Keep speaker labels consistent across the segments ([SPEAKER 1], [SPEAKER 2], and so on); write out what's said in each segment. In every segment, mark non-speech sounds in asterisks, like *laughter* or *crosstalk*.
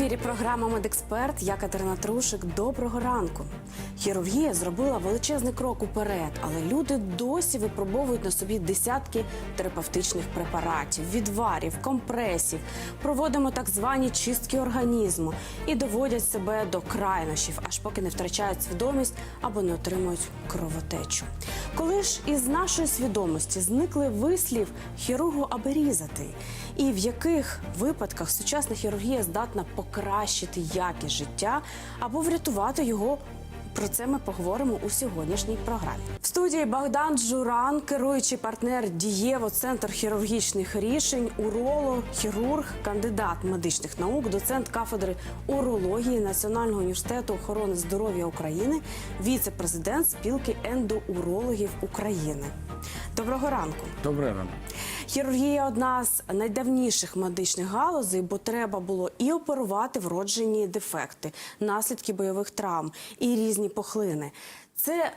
[SPEAKER 1] Ефірі програма Медексперт. Я Катерина Трушик. Доброго ранку. Хірургія зробила величезний крок уперед, але люди досі випробовують на собі десятки терапевтичних препаратів, відварів, компресів. Проводимо так звані чистки організму і доводять себе до крайнощів, аж поки не втрачають свідомість або не отримують кровотечу. Коли ж із нашої свідомості зникли вислів хірургу аби різати, і в яких випадках сучасна хірургія здатна покращити якість життя або врятувати його. Про це ми поговоримо у сьогоднішній програмі. В студії Богдан Журан, керуючий партнер Дієво, центр хірургічних рішень, уролог, хірург, кандидат медичних наук, доцент кафедри урології Національного університету охорони здоров'я України, віце-президент спілки ендоурологів України. Доброго ранку.
[SPEAKER 2] Добрий ранок.
[SPEAKER 1] Хірургія одна з найдавніших медичних галузей, бо треба було і оперувати вроджені дефекти, наслідки бойових травм і різні похлини. Це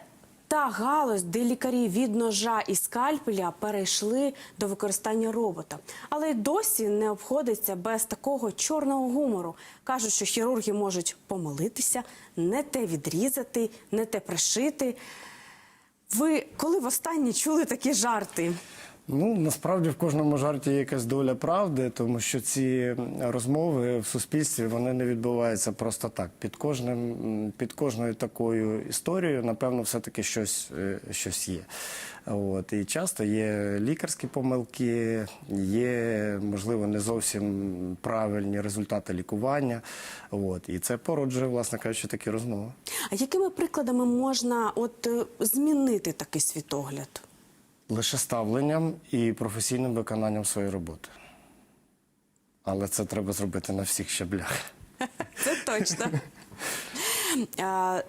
[SPEAKER 1] та галузь, де лікарі від ножа і скальпеля перейшли до використання робота. Але й досі не обходиться без такого чорного гумору. Кажуть, що хірурги можуть помилитися, не те відрізати, не те пришити. Ви коли востаннє чули такі жарти?
[SPEAKER 2] Ну насправді в кожному жарті є якась доля правди, тому що ці розмови в суспільстві вони не відбуваються просто так. Під кожним під кожною такою історією, напевно, все таки щось, е, щось є. От і часто є лікарські помилки, є можливо не зовсім правильні результати лікування. От і це породжує, власне кажучи, такі розмови.
[SPEAKER 1] А якими прикладами можна от е, змінити такий світогляд?
[SPEAKER 2] Лише ставленням і професійним виконанням своєї роботи. Але це треба зробити на всіх щаблях.
[SPEAKER 1] Це точно.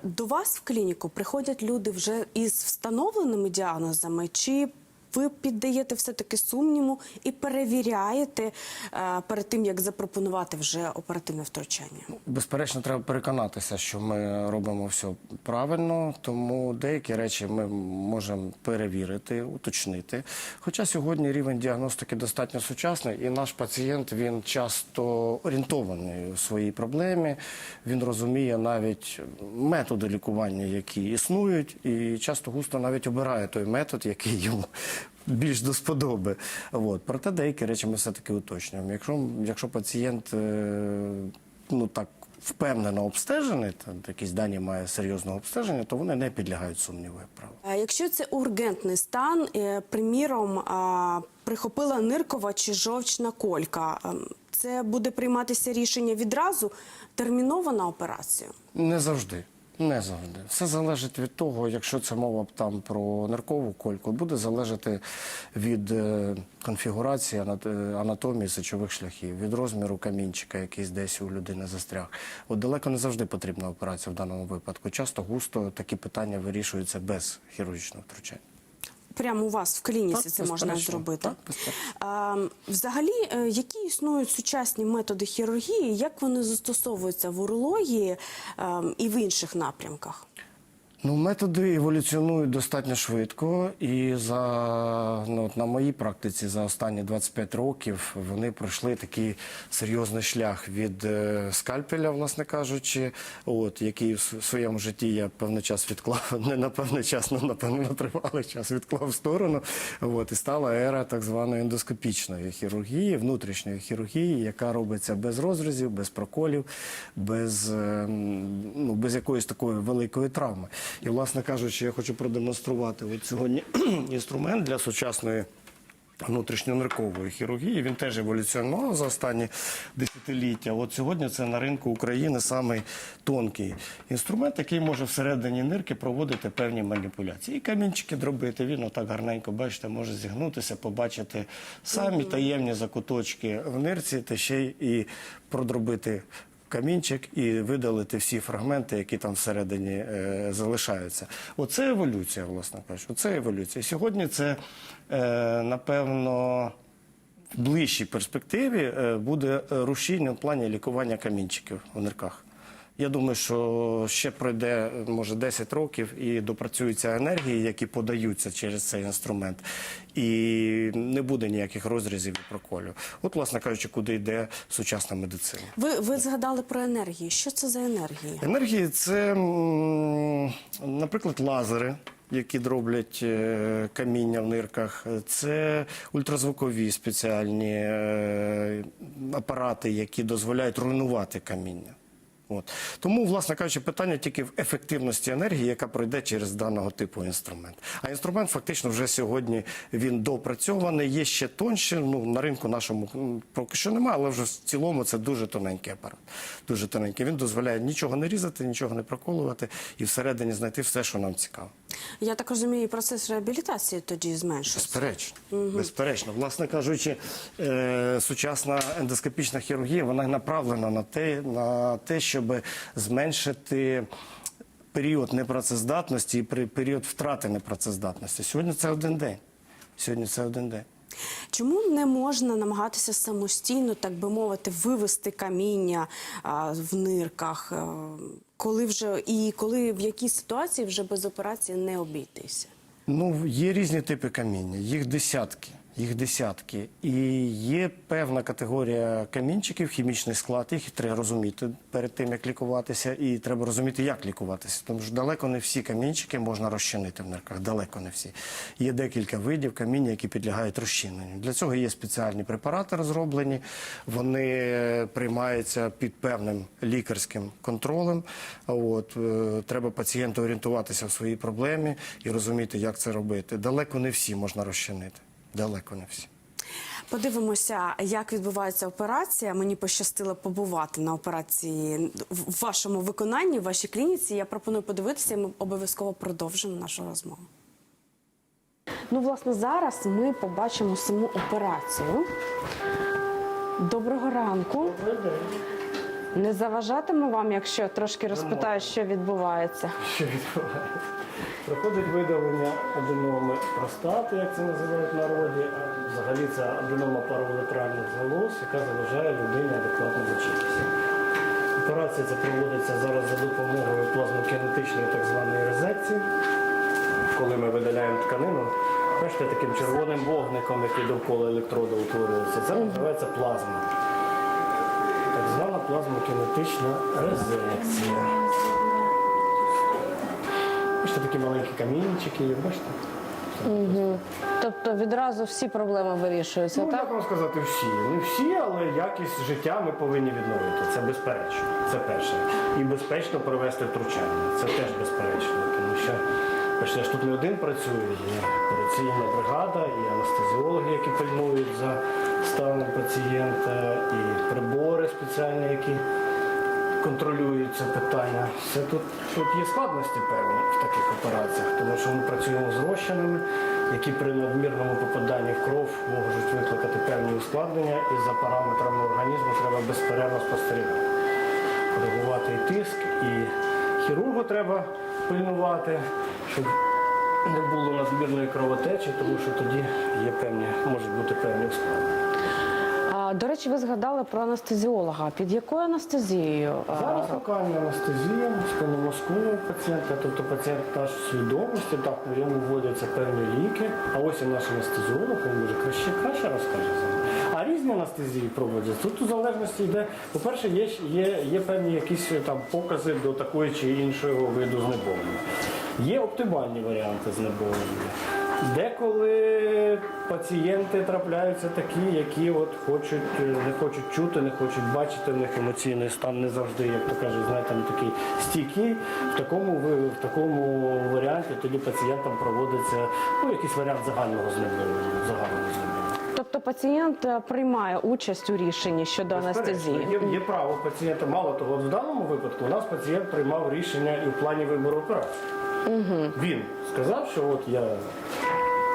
[SPEAKER 1] До вас в клініку приходять люди вже із встановленими діагнозами, чи ви піддаєте все-таки сумніву і перевіряєте е, перед тим, як запропонувати вже оперативне втручання?
[SPEAKER 2] Безперечно, треба переконатися, що ми робимо все правильно, тому деякі речі ми можемо перевірити, уточнити. Хоча сьогодні рівень діагностики достатньо сучасний, і наш пацієнт він часто орієнтований у своїй проблемі. Він розуміє навіть методи лікування, які існують, і часто густо навіть обирає той метод, який йому більш до сподоби. От. Проте деякі речі ми все-таки уточнюємо. Якщо, якщо пацієнт е, ну так впевнено обстежений, та якісь дані має серйозного обстеження, то вони не підлягають сумніву, як правило.
[SPEAKER 1] А Якщо це ургентний стан, е, приміром, прихопила ниркова чи жовчна колька, це буде прийматися рішення відразу терміново на операцію?
[SPEAKER 2] Не завжди. Не завжди. Все залежить від того, якщо це мова там про ниркову кольку, буде залежати від е, конфігурації е, анатомії сечових шляхів, від розміру камінчика, який десь у людини застряг. От далеко не завжди потрібна операція в даному випадку. Часто густо такі питання вирішуються без хірургічного втручання.
[SPEAKER 1] Прямо у вас в клініці
[SPEAKER 2] Так,
[SPEAKER 1] це можна
[SPEAKER 2] безперечно.
[SPEAKER 1] зробити.
[SPEAKER 2] Так.
[SPEAKER 1] А, взагалі, е, які існують сучасні методи хірургії, як вони застосовуються в урології а, і в інших напрямках?
[SPEAKER 2] Ну, методи еволюціонують достатньо швидко, і за ну, на моїй практиці за останні 25 років вони пройшли такий серйозний шлях від е, скальпеля, власне кажучи, от який в своєму житті я певний час відклав, *laughs* не на певний час, але напевно на тривалий час відклав в сторону. От і стала ера так званої ендоскопічної хірургії, внутрішньої хірургії, яка робиться без розрізів, без проколів, без, е, ну, без якоїсь такої великої травми. І, власне кажучи, я хочу продемонструвати от сьогодні *clears throat* інструмент для сучасної внутрішньониркової хірургії. Він теж еволюціонував за останні десятиліття. От сьогодні це на ринку України самий тонкий інструмент, який може всередині нирки проводити певні маніпуляції. І камінчики дробити. Він отак гарненько, бачите, може зігнутися, побачити самі таємні закуточки в нирці, та ще й і продробити камінчик і видалити всі фрагменти, які там всередині е, залишаються. Оце еволюція, власне кажучи. Оце еволюція. Сьогодні це, е, напевно, в ближчій перспективі е, буде рушіння в плані лікування камінчиків в нирках. Я думаю, що ще пройде може 10 років і допрацюються енергії, які подаються через цей інструмент, і не буде ніяких розрізів і проколів. От, власне кажучи, куди йде сучасна медицина.
[SPEAKER 1] Ви, ви згадали про енергії. Що це за енергії?
[SPEAKER 2] Енергії це, наприклад, лазери. Які дроблять е, каміння в нирках, це ультразвукові спеціальні е, апарати, які дозволяють руйнувати каміння. От. Тому, власне кажучи, питання тільки в ефективності енергії, яка пройде через даного типу інструмент. А інструмент фактично вже сьогодні він допрацьований, є ще тоньше. Ну на ринку нашому поки що немає, але вже в цілому це дуже тоненький апарат. Дуже тоненький. Він дозволяє нічого не різати, нічого не проколувати і всередині знайти все, що нам цікаво.
[SPEAKER 1] Я так розумію, процес реабілітації тоді зменшився.
[SPEAKER 2] Безперечно, безперечно. Власне кажучи, е, сучасна ендоскопічна хірургія вона направлена на те, на те, щоб зменшити період непрацездатності і період втрати непрацездатності. Сьогодні це один день. Сьогодні це один день.
[SPEAKER 1] Чому не можна намагатися самостійно, так би мовити, вивести каміння а, в нирках, а, коли вже і коли в якій ситуації вже без операції не обійтися?
[SPEAKER 2] Ну, є різні типи каміння, їх десятки. Їх десятки. І є певна категорія камінчиків, хімічний склад, їх треба розуміти перед тим, як лікуватися, і треба розуміти, як лікуватися. Тому що далеко не всі камінчики можна розчинити в нирках, далеко не всі. Є декілька видів каміння, які підлягають розчиненню. Для цього є спеціальні препарати розроблені, вони приймаються під певним лікарським контролем. От, е, треба пацієнту орієнтуватися в своїй проблемі і розуміти, як це робити. Далеко не всі можна розчинити. Далеко не всі.
[SPEAKER 1] Подивимося, як відбувається операція. Мені пощастило побувати на операції в вашому виконанні, в вашій клініці. Я пропоную подивитися, і ми обов'язково продовжимо нашу розмову. Ну, власне, зараз ми побачимо саму операцію. Доброго ранку. Не заважатиму вам, якщо трошки розпитаю, що відбувається.
[SPEAKER 2] Що відбувається? Проходить видалення аденоми простати, як це називають в народі. А взагалі це аденома пароволетральних залоз, яка заважає людині адекватно лічитися. Операція ця проводиться зараз за допомогою плазмокінетичної так званої резекції. Коли ми видаляємо тканину, бачите, таким червоним вогником, який довкола електроду утворюється, це називається плазма. Плазмокінетична резекція. Бачите, такі маленькі камінчики, є, бачите?
[SPEAKER 3] Тобто відразу всі проблеми вирішуються,
[SPEAKER 2] Ну,
[SPEAKER 3] так?
[SPEAKER 2] як вам сказати, всі. Не всі, але якість життя ми повинні відновити. Це безперечно. Це перше. І безпечно провести втручання. Це теж безперечно. Тому що ж тут не один працює, є операційна бригада, і анестезіологи, які пильнують за станом пацієнта, і прибори спеціальні, які контролюють це питання. Все тут, тут є складності певні в таких операціях, тому що ми працюємо з розчинами, які при надмірному попаданні в кров можуть викликати певні ускладнення, і за параметрами організму треба безперервно спостерігати. Коригувати і тиск, і хірургу треба пильнувати, щоб не було надмірної кровотечі, тому що тоді є певні, можуть бути певні ускладнення.
[SPEAKER 3] До речі, ви згадали про анестезіолога. Під якою анестезією?
[SPEAKER 2] Зараз локальна анестезія спинномозкового пацієнта, тобто пацієнт наш свідомості, так йому вводяться певні ліки. А ось і наш анестезіолог, він може краще краще розкаже за мене. Різні анестезії проводяться. Тут у залежності йде, по-перше, є, є, є певні якісь там покази до такої чи іншого виду знеболення. Є оптимальні варіанти знеболення. Деколи пацієнти трапляються такі, які от хочуть, е, не хочуть чути, не хочуть бачити, в них емоційний стан не завжди, як то кажуть, знаєте, такий стійкий. В такому в такому варіанті тоді пацієнтам проводиться ну, якийсь варіант загального знеболення. Загального знеболення.
[SPEAKER 3] Пацієнт е, приймає участь у рішенні щодо анестезії.
[SPEAKER 2] Є, є право пацієнта. Мало того, в даному випадку у нас пацієнт приймав рішення і в плані вибору операції. Він сказав, що от я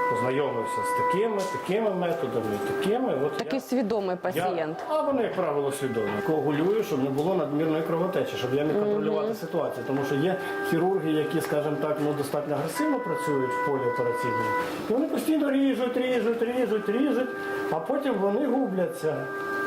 [SPEAKER 2] познайомився з такими, такими методами, такими. От
[SPEAKER 3] Такий
[SPEAKER 2] я-
[SPEAKER 3] свідомий пацієнт.
[SPEAKER 2] я, а вони, як правило, свідомі. Коагулюю, щоб не було надмірної кровотечі, щоб я міг контролювати ситуацію. Тому що є хірурги, які, скажімо так, ну достатньо агресивно працюють в полі операційному. І вони постійно ріжуть, ріжуть, ріжуть, ріжуть, а потім вони губляться.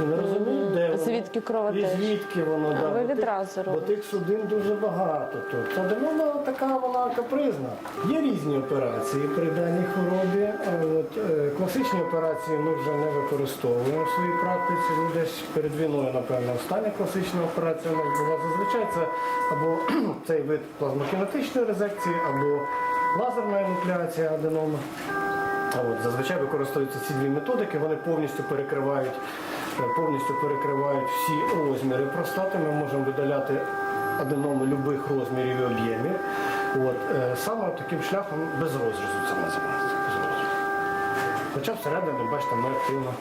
[SPEAKER 2] І не розуміють, де воно.
[SPEAKER 3] Звідки кровотеча.
[SPEAKER 2] І звідки воно.
[SPEAKER 3] А
[SPEAKER 2] да.
[SPEAKER 3] ви
[SPEAKER 2] Бо тих-
[SPEAKER 3] відразу
[SPEAKER 2] Бо тих судин дуже багато тут. Аденoma така вона капризна. Є різні операції при даній хворобі. А От, е, класичні операції ми вже не використовуємо в своїй практиці. Ну, десь перед війною, напевно, остання класична операція у нас була. Зазвичай це або *clears throat* цей вид плазмокінетичної резекції, або лазерна енуклеація аденоми. От, зазвичай використовуються ці дві методики, вони повністю перекривають, е, повністю перекривають всі розміри простати. Ми можемо видаляти аденоми будь-яких розмірів і об'ємів. От, е, саме таким шляхом без розрізу це називається. Хоча всередині, бачите, ми активно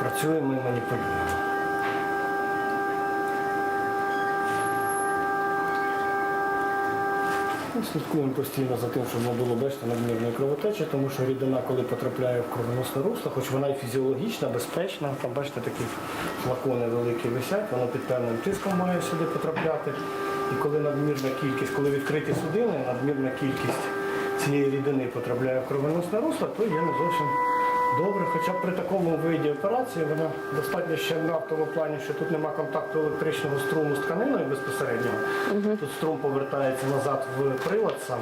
[SPEAKER 2] працюємо і маніпулюємо. Ми слідкуємо постійно за тим, щоб не було бачите, надмірної кровотечі, тому що рідина, коли потрапляє в кровоносне русло, хоч вона і фізіологічна, безпечна, там бачите, такі флакони великі висять, воно під певним тиском має сюди потрапляти. І коли надмірна кількість, коли відкриті судини, надмірна кількість цієї рідини потрапляє в кровоносне русло, то є не зовсім добре. Хоча б при такому виді операції вона достатньо щільна в тому плані, що тут нема контакту електричного струму з тканиною безпосередньо. Тут струм повертається назад в прилад сам.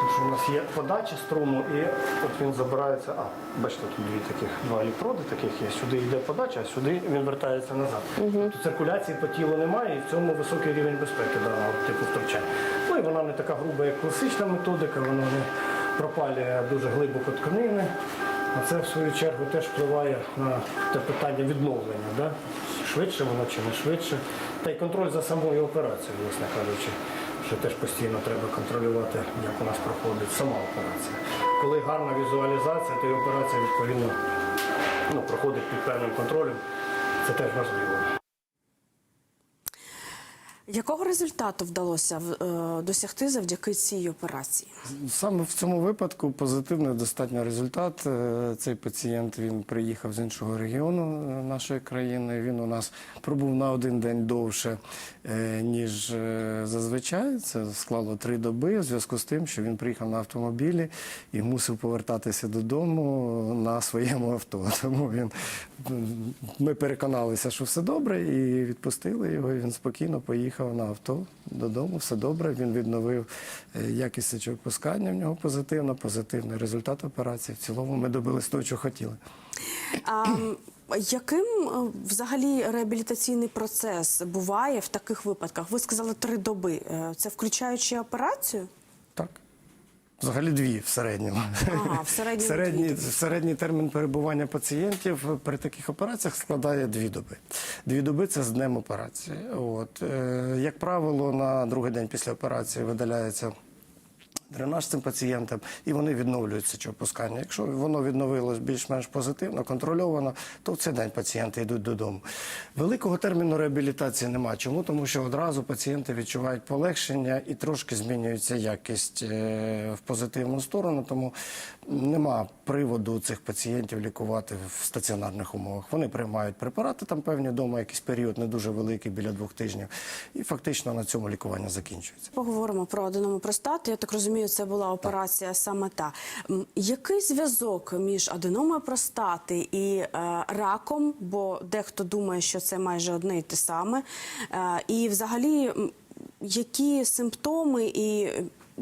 [SPEAKER 2] Тому що у нас є подача струму, і от він забирається. А, бачите, тут дві таких два електроди таких є. Сюди йде подача, а сюди він вертається назад. Тобто циркуляції по тілу немає, і в цьому високий рівень безпеки даного типу втручань. Ну і вона не така груба, як класична методика, вона не пропалює дуже глибоко тканини. А це в свою чергу теж впливає на те питання відновлення. Да? Швидше воно чи не швидше. Та й контроль за самою операцією, власне кажучи, що теж постійно треба контролювати, як у нас проходить сама операція. Коли гарна візуалізація, то і операція відповідно ну, проходить під певним контролем. Це теж важливо.
[SPEAKER 1] Якого результату вдалося е, досягти завдяки цій операції?
[SPEAKER 2] Саме в цьому випадку позитивний достатньо результат. Е, Цей пацієнт він приїхав з іншого регіону е, нашої країни. Він у нас пробув на один день довше, ніж е, зазвичай. Це склало три доби в зв'язку з тим, що він приїхав на автомобілі і мусив повертатися додому на своєму авто. *laughs* Тому він ми переконалися, що все добре, і відпустили його. Він спокійно поїхав на авто додому. Все добре. Він відновив е, якість сечовипускання в нього позитивно, позитивний результат операції. В цілому ми добились того, що хотіли.
[SPEAKER 1] М, яким е, взагалі реабілітаційний процес буває в таких випадках? Ви сказали три доби. Е, Це включаючи операцію?
[SPEAKER 2] Так. Взагалі дві в середньому.
[SPEAKER 1] Ага, в *laughs* середньому
[SPEAKER 2] середній,
[SPEAKER 1] дві.
[SPEAKER 2] середній термін перебування пацієнтів при таких операціях складає дві доби. Дві доби це з днем операції. От. Е, як правило, на другий день після операції видаляється дренаж цим пацієнтам, і вони відновлюють сечовипускання. Якщо воно відновилось більш-менш позитивно, контрольовано, то в цей день пацієнти йдуть додому. Великого терміну реабілітації немає. Чому? Тому що одразу пацієнти відчувають полегшення і трошки змінюється якість е, в позитивну сторону, тому нема приводу цих пацієнтів лікувати в стаціонарних умовах. Вони приймають препарати там певні вдома, якийсь період не дуже великий, біля двох тижнів, і фактично на цьому лікування закінчується.
[SPEAKER 1] Поговоримо про аденому простати. Я так розумію, це була операція саме та. Який зв'язок між аденомою простати і е, раком? Бо дехто думає, що це майже одне і те саме. Е, і взагалі, які симптоми і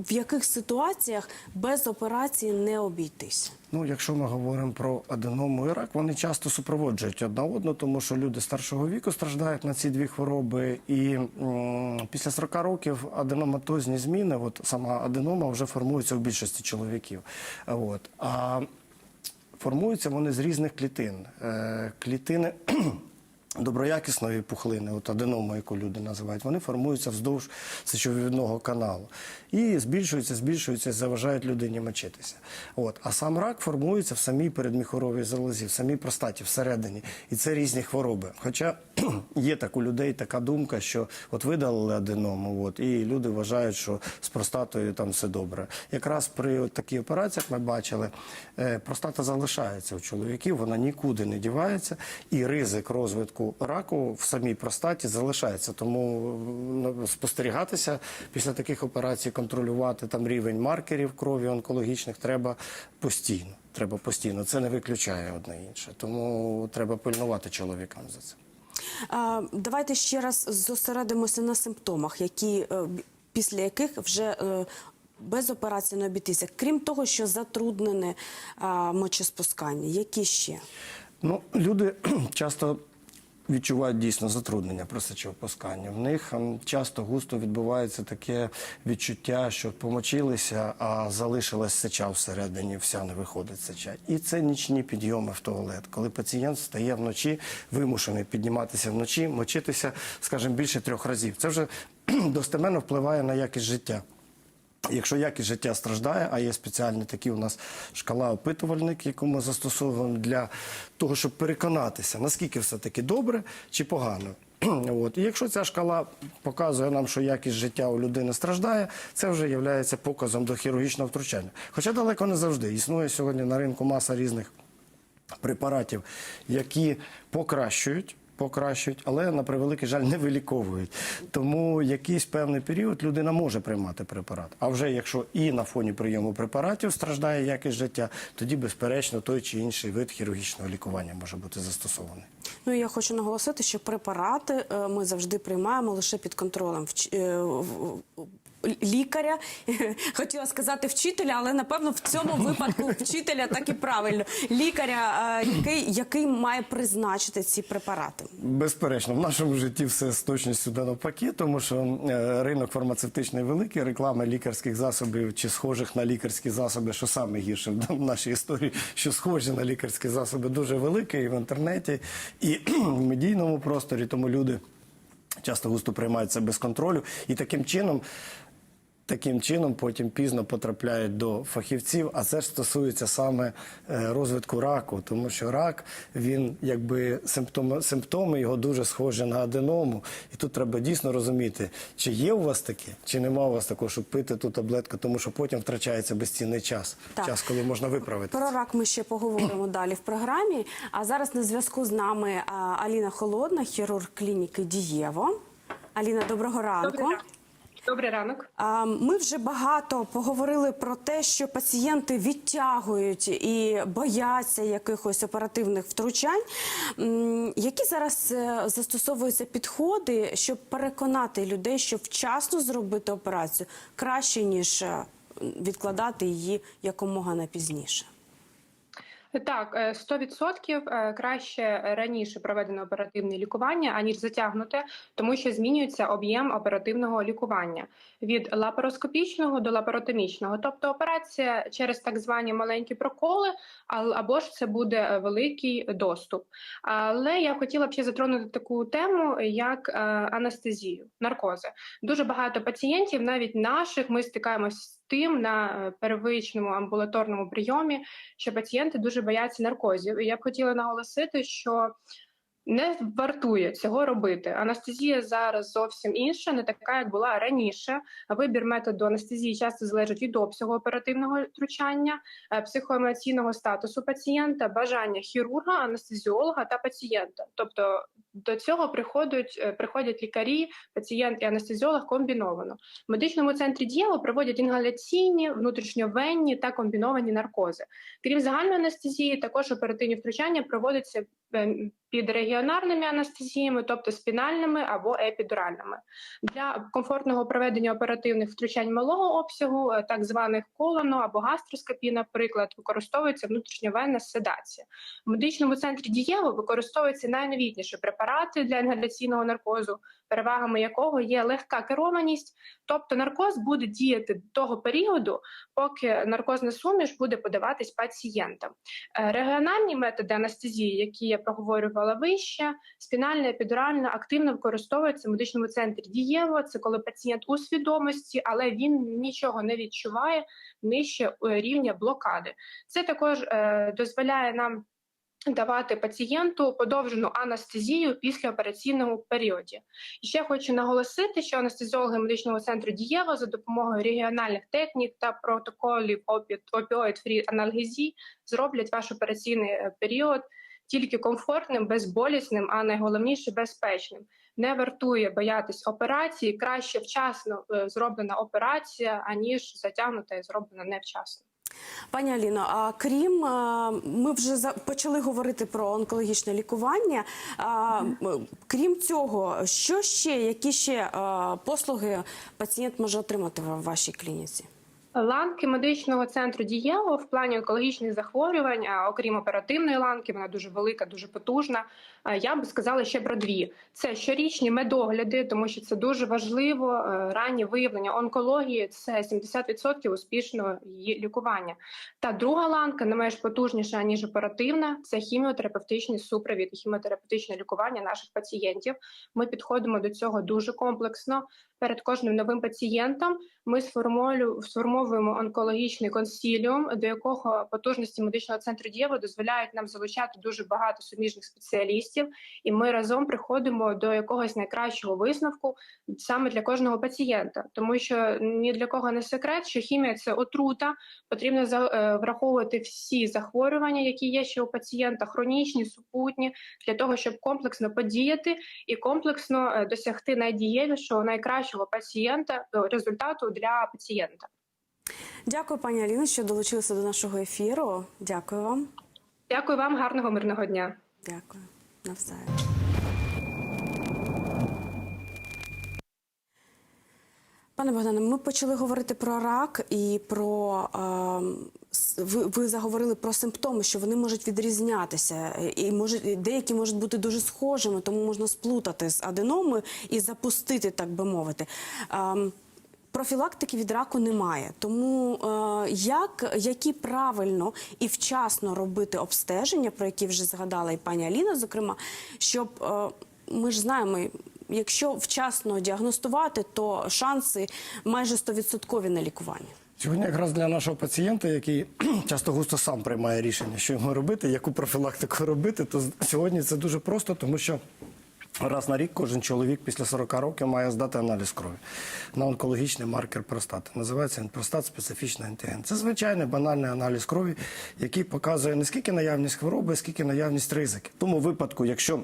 [SPEAKER 1] в яких ситуаціях без операції не обійтись?
[SPEAKER 2] Ну, якщо ми говоримо про аденому і рак, вони часто супроводжують одна одну, тому що люди старшого віку страждають на ці дві хвороби. І м, після 40 років аденоматозні зміни, от сама аденома вже формується у більшості чоловіків. От. А формуються вони з різних клітин. Е, клітини. Доброякісної пухлини, от аденома, яку люди називають, вони формуються вздовж сечовідного каналу. І збільшуються, збільшуються, заважають людині мочитися. От. А сам рак формується в самій передміхоровій залозі, в самій простаті, всередині. І це різні хвороби. Хоча *clears throat* є так у людей така думка, що от видалили аденому, от, і люди вважають, що з простатою там все добре. Якраз при такій операції, як ми бачили, е, простата залишається у чоловіків, вона нікуди не дівається, і ризик розвитку раку в самій простаті залишається. Тому е, спостерігатися після таких операцій, контролювати там рівень маркерів крові онкологічних треба постійно. Треба постійно. Це не виключає одне інше. Тому треба пильнувати чоловікам за це.
[SPEAKER 1] Давайте ще раз зосередимося на симптомах, які, е, після яких вже е, без операції не обійтися. Крім того, що затруднене мочеспускання. Які ще?
[SPEAKER 2] Ну, люди *clears throat* часто відчувають дійсно затруднення при сечовипусканні. В них ем, часто густо відбувається таке відчуття, що помочилися, а залишилась сеча всередині, вся не виходить сеча. І це нічні підйоми в туалет. Коли пацієнт стає вночі, вимушений підніматися вночі, мочитися, скажімо, більше трьох разів. Це вже *clears throat* достеменно впливає на якість життя. Якщо якість життя страждає, а є спеціальні такі у нас шкала опитувальник, яку ми застосовуємо для того, щоб переконатися, наскільки все таки добре чи погано. *clears throat* От. І якщо ця шкала показує нам, що якість життя у людини страждає, це вже є показом до хірургічного втручання. Хоча далеко не завжди. Існує сьогодні на ринку маса різних препаратів, які покращують. Покращують, але на превеликий жаль не виліковують. Тому якийсь певний період людина може приймати препарат. А вже якщо і на фоні прийому препаратів страждає якість життя, тоді безперечно той чи інший вид хірургічного лікування може бути застосований.
[SPEAKER 1] Ну, я хочу наголосити, що препарати е, ми завжди приймаємо лише під контролем е, лікаря. *laughs* Хотіла сказати вчителя, але напевно в цьому випадку вчителя так і правильно. Лікаря, е, який, який має призначити ці препарати.
[SPEAKER 2] Безперечно, в нашому житті все з точністю до навпаки, тому що е, ринок фармацевтичний великий, реклами лікарських засобів чи схожих на лікарські засоби, що саме гірше в нашій історії, що схожі на лікарські засоби, дуже великий і в інтернеті, і *clears throat* в медійному просторі. Тому люди часто густо приймають це без контролю, і таким чином. Таким чином потім пізно потрапляють до фахівців, а це ж стосується саме е, розвитку раку, тому що рак він якби симптоми, симптоми його дуже схожі на аденому. І тут треба дійсно розуміти, чи є у вас таке, чи нема у вас такого, щоб пити ту таблетку, тому що потім втрачається безцінний час,
[SPEAKER 1] Так.
[SPEAKER 2] час, коли можна виправити.
[SPEAKER 1] Про рак ми ще поговоримо далі в програмі. А зараз на зв'язку з нами Аліна Холодна, хірург клініки Дієво. Аліна, доброго ранку.
[SPEAKER 4] Ранок. Добрий ранок.
[SPEAKER 1] Ми вже багато поговорили про те, що пацієнти відтягують і бояться якихось оперативних втручань. Які зараз е, застосовуються підходи, щоб переконати людей, що вчасно зробити операцію краще ніж е, відкладати її якомога на пізніше?
[SPEAKER 4] Так, е, 100% е, краще раніше проведене оперативне лікування, аніж затягнуте, тому що змінюється об'єм оперативного лікування від лапароскопічного до лапаротомічного. Тобто операція через так звані маленькі проколи, або ж це буде е, великий доступ. Але я хотіла б ще затронути таку тему, як е, анестезію, наркози. Дуже багато пацієнтів, навіть наших, ми стикаємося тим на е, первичному амбулаторному прийомі, що пацієнти дуже бояться наркозів. І я б хотіла наголосити, що не вартує цього робити. Анестезія зараз зовсім інша, не така, як була раніше. Вибір методу анестезії часто залежить від обсягу оперативного втручання, е, психоемоційного статусу пацієнта, бажання хірурга, анестезіолога та пацієнта. Тобто до цього приходять, е, приходять лікарі, пацієнт і анестезіолог комбіновано. В медичному центрі Дієво проводять інгаляційні, внутрішньовенні та комбіновані наркози. Крім загальної анестезії, також оперативні втручання проводяться під регіонарними анестезіями, тобто спінальними або епідуральними. Для комфортного проведення оперативних втручань малого обсягу, е, так званих колоно або гастроскопії, наприклад, використовується внутрішньовенна седація. В медичному центрі Дієво використовуються найновітніші препарати для інгаляційного наркозу, перевагами якого є легка керованість, тобто наркоз буде діяти до того періоду, поки наркозна суміш буде подаватись пацієнтам. Е, Регіональні методи анестезії, які я проговорювала вище, спінальна, епідуральна, активно використовуються в медичному центрі Дієво. Це коли пацієнт у свідомості, але він нічого не відчуває нижче е, рівня блокади. Це також е, дозволяє нам давати пацієнту подовжену анестезію після операційного періоді. І ще хочу наголосити, що анестезіологи медичного центру Дієва за допомогою регіональних технік та протоколів опіоїд-фрі анальгезії зроблять ваш операційний е, період тільки комфортним, безболісним, а найголовніше безпечним. Не вартує боятись операції. Краще вчасно е, зроблена операція, аніж затягнута і зроблена невчасно.
[SPEAKER 1] Пані Аліно, а крім ми вже почали говорити про онкологічне лікування. А, крім цього, що ще, які ще послуги пацієнт може отримати в вашій клініці?
[SPEAKER 4] Ланки медичного центру дієво в плані онкологічних захворювань, а окрім оперативної ланки, вона дуже велика, дуже потужна. А, Я би сказала ще про дві: це щорічні медогляди, тому що це дуже важливо. е, Раннє виявлення онкології це 70% успішного її лікування. Та друга ланка, не менш потужніша ніж оперативна, це хіміотерапевтичний супровід хіміотерапевтичне лікування наших пацієнтів. Ми підходимо до цього дуже комплексно. Перед кожним новим пацієнтом ми сформовуємо онкологічний консіліум, до якого потужності медичного центру Дієво дозволяють нам залучати дуже багато суміжних спеціалістів, і ми разом приходимо до якогось найкращого висновку саме для кожного пацієнта, тому що ні для кого не секрет, що хімія це отрута. Потрібно за- е, враховувати всі захворювання, які є ще у пацієнта, хронічні, супутні, для того, щоб комплексно подіяти і комплексно е, досягти найдієвішого, найкращого пацієнта е, результату для пацієнта.
[SPEAKER 1] Дякую, пані Аліно, що долучилися до нашого ефіру. Дякую вам.
[SPEAKER 4] Дякую вам, гарного мирного дня.
[SPEAKER 1] Дякую. Навзаєм. Пане Богдане, ми почали говорити про рак і про е, ви, ви заговорили про симптоми, що вони можуть відрізнятися, е, і можуть деякі можуть бути дуже схожими, тому можна сплутати з аденомою і запустити, так би мовити. Ем, Профілактики від раку немає, тому е, як які правильно і вчасно робити обстеження, про які вже згадала і пані Аліна, зокрема, щоб е, ми ж знаємо, якщо вчасно діагностувати, то шанси майже 100% на лікування.
[SPEAKER 2] Сьогодні якраз для нашого пацієнта, який *clears throat* часто густо сам приймає рішення, що йому робити, яку профілактику робити, то сьогодні це дуже просто, тому що раз на рік кожен чоловік після 40 років має здати аналіз крові на онкологічний маркер простати. Називається він простат специфічний антиген. Це звичайний банальний аналіз крові, який показує не скільки наявність хвороби, скільки наявність ризики. В тому випадку, якщо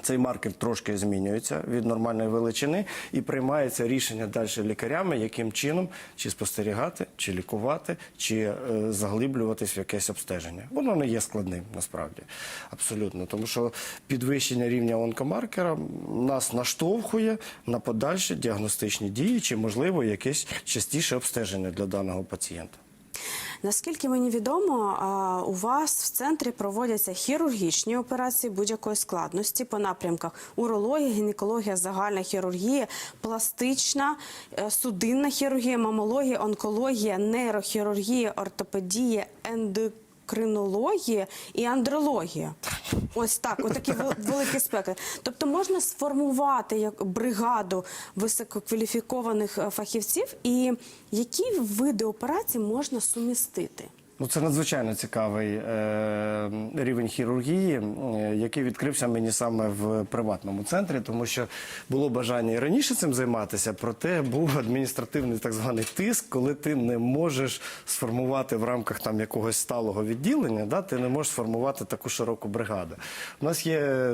[SPEAKER 2] цей маркер трошки змінюється від нормальної величини і приймається рішення далі лікарями, яким чином чи спостерігати, чи лікувати, чи е, заглиблюватись в якесь обстеження. Воно не є складним насправді абсолютно, тому що підвищення рівня онкомаркера нас наштовхує на подальші діагностичні дії, чи можливо якесь частіше обстеження для даного пацієнта.
[SPEAKER 1] Наскільки мені відомо, у вас в центрі проводяться хірургічні операції будь-якої складності по напрямках урологія, гінекологія, загальна хірургія, пластична, е, судинна хірургія, мамологія, онкологія, нейрохірургія, ортопедія, ендокринологія і андрологія. Ось так, отакі великі спеки. Тобто можна сформувати як бригаду висококваліфікованих е, фахівців, і які види операцій можна сумістити?
[SPEAKER 2] Ну, це надзвичайно цікавий е, рівень хірургії, е, який відкрився мені саме в приватному центрі, тому що було бажання і раніше цим займатися, проте був адміністративний так званий тиск, коли ти не можеш сформувати в рамках там якогось сталого відділення, да, ти не можеш сформувати таку широку бригаду. У нас є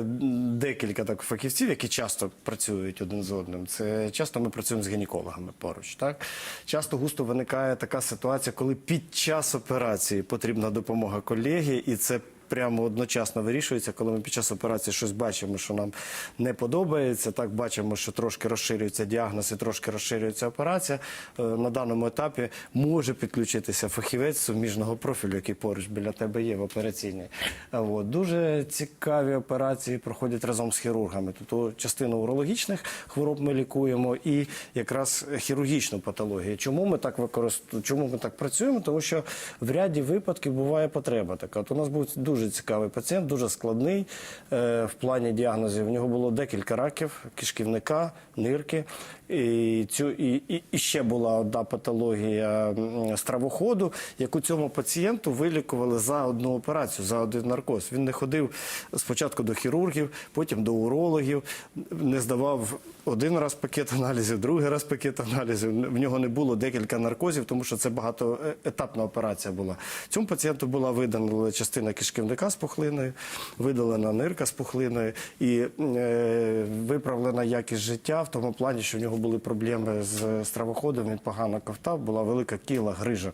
[SPEAKER 2] декілька так фахівців, які часто працюють один з одним. Це часто ми працюємо з гінекологами поруч. Так часто густо виникає така ситуація, коли під час операції потрібна допомога колеги, і це прямо одночасно вирішується, коли ми під час операції щось бачимо, що нам не подобається. Так бачимо, що трошки розширюється діагноз і трошки розширюється операція. Е, На даному етапі може підключитися фахівець суміжного профілю, який поруч біля тебе є в операційній. А От. Дуже цікаві операції проходять разом з хірургами. Тобто частину урологічних хвороб ми лікуємо і якраз хірургічну патологію. Чому ми так використовуємо? Чому ми так працюємо? Тому що в ряді випадків буває потреба така. От у нас був дуже дуже цікавий пацієнт, дуже складний е, в плані діагнозів. У нього було декілька раків кишківника, нирки. І, цю, і, і, і ще була одна патологія стравоходу, яку цьому пацієнту вилікували за одну операцію, за один наркоз. Він не ходив спочатку до хірургів, потім до урологів, не здавав один раз пакет аналізів, другий раз пакет аналізів. В нього не було декілька наркозів, тому що це багатоетапна операція була. Цьому пацієнту була видана частина кишківника з пухлиною, видалена нирка з пухлиною і е, виправлена якість життя в тому плані, що в нього були проблеми з стравоходом, він погано ковтав, була велика кіла, грижа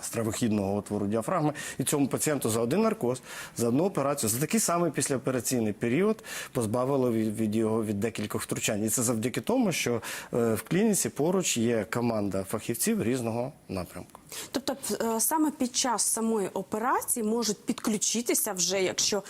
[SPEAKER 2] стравохідного отвору діафрагми. І цьому пацієнту за один наркоз, за одну операцію, за такий самий післяопераційний період позбавило від, від його від декількох втручань. І це завдяки тому, що е, в клініці поруч є команда фахівців різного напрямку.
[SPEAKER 1] Тобто, е, саме під час самої операції можуть підключитися вже, якщо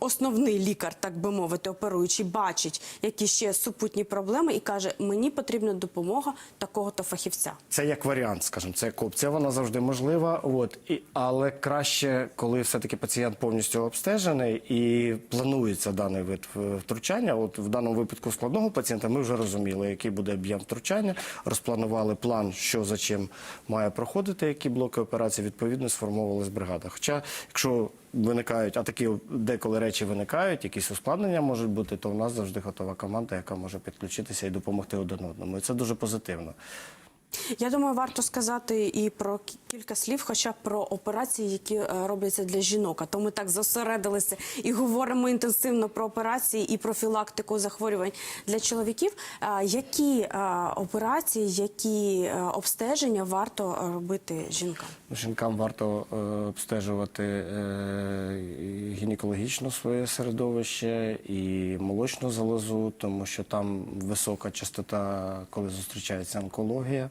[SPEAKER 1] основний лікар, так би мовити, оперуючий, бачить які ще супутні проблеми і каже, мені потрібна допомога такого-то фахівця.
[SPEAKER 2] Це як варіант, скажімо, це як опція, вона завжди можлива. От і але краще, коли все-таки пацієнт повністю обстежений і планується даний вид е, втручання. От в даному випадку складного пацієнта ми вже розуміли, який буде об'єм втручання, розпланували план, що за чим має проходити, які блоки операції, відповідно сформовувалась бригада. Хоча, якщо виникають, а такі деколи речі виникають, якісь ускладнення можуть бути, то в нас завжди готова команда, яка може підключитися і допомогти один одному. І це дуже позитивно.
[SPEAKER 1] Я думаю, варто сказати і про кілька слів, хоча б про операції, які е, робляться для жінок. А то ми так зосередилися і говоримо інтенсивно про операції і профілактику захворювань для чоловіків. А Які е, операції, які е, обстеження варто е, робити жінкам?
[SPEAKER 2] Жінкам варто е, обстежувати е, гінекологічно своє середовище і молочну залозу, тому що там висока частота, коли зустрічається онкологія.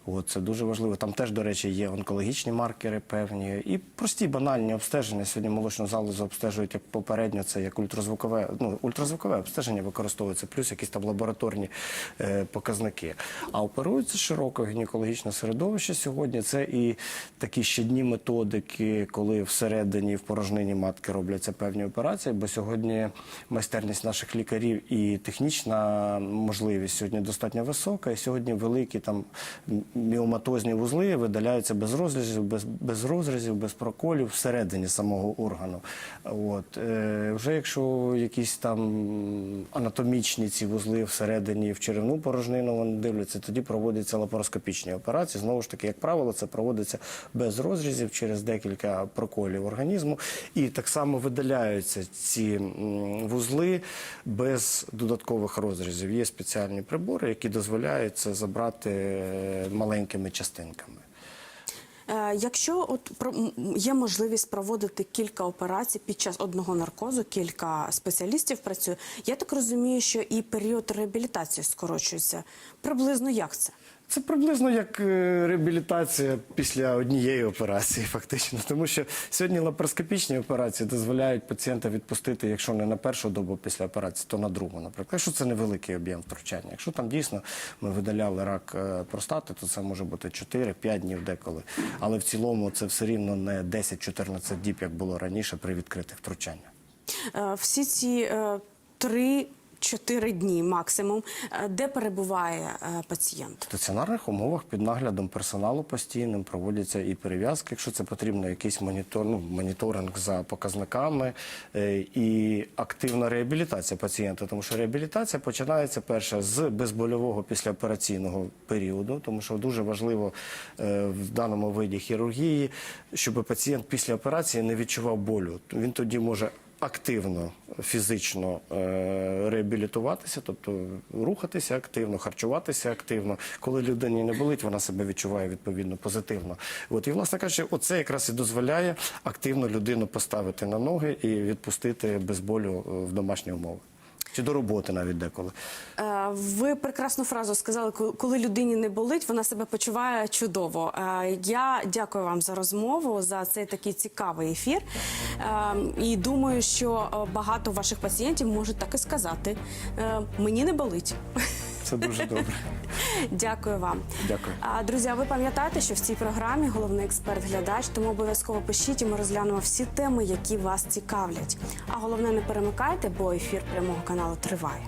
[SPEAKER 2] От, це дуже важливо. Там теж, до речі, є онкологічні маркери певні і прості банальні обстеження. Сьогодні молочну залозу обстежують як попередньо, це як ультразвукове, ну, ультразвукове обстеження використовується, плюс якісь там лабораторні е, показники. А оперується широко гінекологічне середовище сьогодні. Це і такі щодні методики, коли всередині в порожнині матки робляться певні операції, бо сьогодні майстерність наших лікарів і технічна можливість сьогодні достатньо висока. І сьогодні великі там міоматозні вузли видаляються без розрізів, без, без розрізів, без проколів всередині самого органу. От е, вже якщо якісь там анатомічні ці вузли всередині в черевну порожнину вони дивляться, тоді проводяться лапароскопічні операції. Знову ж таки, як правило, це проводиться без розрізів через декілька проколів організму, і так само видаляються ці вузли без додаткових розрізів. Є спеціальні прибори, які дозволяють це забрати е, маленькими частинками.
[SPEAKER 1] Е, Якщо от є можливість проводити кілька операцій під час одного наркозу, кілька спеціалістів працює, я так розумію, що і період реабілітації скорочується. Приблизно як це?
[SPEAKER 2] Це приблизно як е, реабілітація після однієї операції, *laughs* фактично. Тому що сьогодні лапароскопічні операції дозволяють пацієнта відпустити, якщо не на першу добу після операції, то на другу, наприклад. Якщо це невеликий об'єм втручання. Якщо там дійсно ми видаляли рак е, простати, то це може бути 4-5 днів деколи. Але в цілому це все рівно не 10-14 діб, як було раніше при відкритих втручаннях.
[SPEAKER 1] Е, Всі ці три. Чотири дні максимум, Е, де перебуває е, пацієнт?
[SPEAKER 2] В стаціонарних умовах під наглядом персоналу постійним проводяться і перев'язки, якщо це потрібно, якийсь монітор, ну, моніторинг за показниками е, і активна реабілітація пацієнта. Тому що реабілітація починається перше з безбольового післяопераційного періоду, тому що дуже важливо в даному виді хірургії, щоб пацієнт після операції не відчував болю. Він тоді може активно фізично е, реабілітуватися, тобто рухатися активно, харчуватися активно. Коли людині не болить, вона себе відчуває відповідно позитивно. От і власне кажучи, оце якраз і дозволяє активно людину поставити на ноги і відпустити без болю е, в домашні умови. Чи до роботи навіть деколи.
[SPEAKER 1] Е, Ви прекрасну фразу сказали, коли людині не болить, вона себе почуває чудово. Е, Я дякую вам за розмову, за цей такий цікавий ефір. Е, І думаю, що багато ваших пацієнтів можуть так і сказати: мені не болить.
[SPEAKER 2] Це дуже добре. *laughs*
[SPEAKER 1] Дякую вам.
[SPEAKER 2] Дякую.
[SPEAKER 1] А друзі, а ви пам'ятаєте, що в цій програмі головний експерт-глядач, тому обов'язково пишіть, і ми розглянемо всі теми, які вас цікавлять. А головне, не перемикайте, бо ефір прямого каналу триває.